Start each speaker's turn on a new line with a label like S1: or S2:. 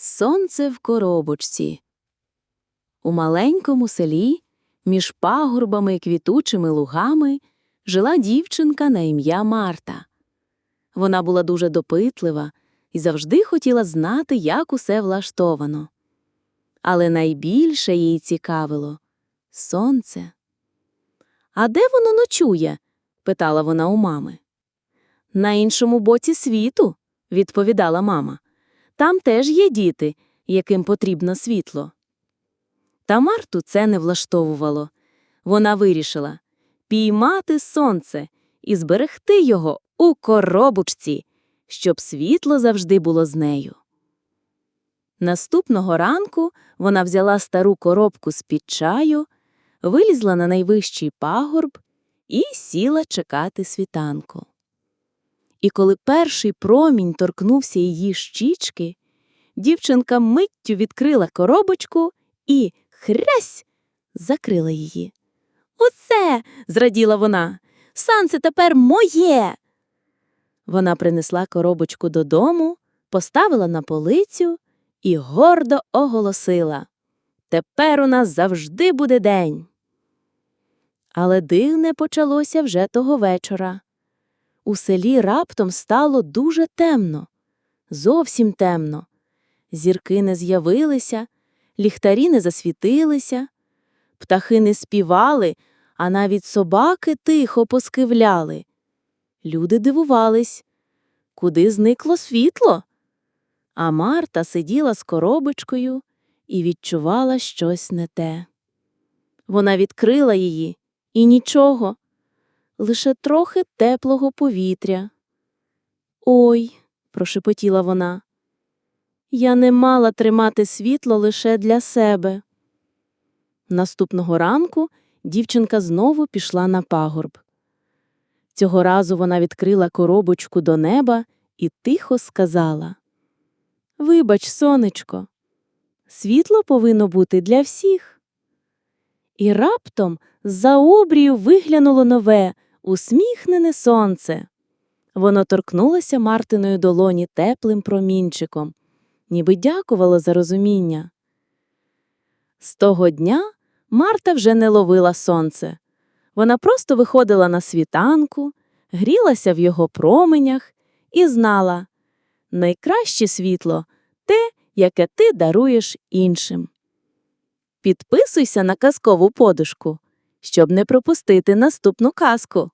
S1: Сонце в коробочці. У маленькому селі, між пагорбами і квітучими лугами, жила дівчинка на ім'я Марта. Вона була дуже допитлива і завжди хотіла знати, як усе влаштовано. Але найбільше її цікавило сонце. А де воно ночує? питала вона у мами. На іншому боці світу, відповідала мама. Там теж є діти, яким потрібно світло. Та Марту це не влаштовувало. Вона вирішила піймати сонце і зберегти його у коробочці, щоб світло завжди було з нею. Наступного ранку вона взяла стару коробку з-під чаю, вилізла на найвищий пагорб і сіла чекати світанку. І коли перший промінь торкнувся її щічки, дівчинка миттю відкрила коробочку і хрясь закрила її. Оце. зраділа вона. Сонце тепер моє. Вона принесла коробочку додому, поставила на полицю і гордо оголосила Тепер у нас завжди буде день. Але дивне почалося вже того вечора. У селі раптом стало дуже темно, зовсім темно. Зірки не з'явилися, ліхтарі не засвітилися, птахи не співали, а навіть собаки тихо поскивляли. Люди дивувались, куди зникло світло. А Марта сиділа з коробочкою і відчувала щось не те. Вона відкрила її і нічого лише трохи теплого повітря. Ой, прошепотіла вона. Я не мала тримати світло лише для себе. Наступного ранку дівчинка знову пішла на пагорб. Цього разу вона відкрила коробочку до неба і тихо сказала Вибач, сонечко, світло повинно бути для всіх. І раптом з-за обрію виглянуло нове, усміхнене сонце. Воно торкнулося Мартиної долоні теплим промінчиком, ніби дякувало за розуміння. З того дня Марта вже не ловила сонце. Вона просто виходила на світанку, грілася в його променях і знала найкраще світло те, яке ти даруєш іншим. Підписуйся на казкову подушку, щоб не пропустити наступну казку.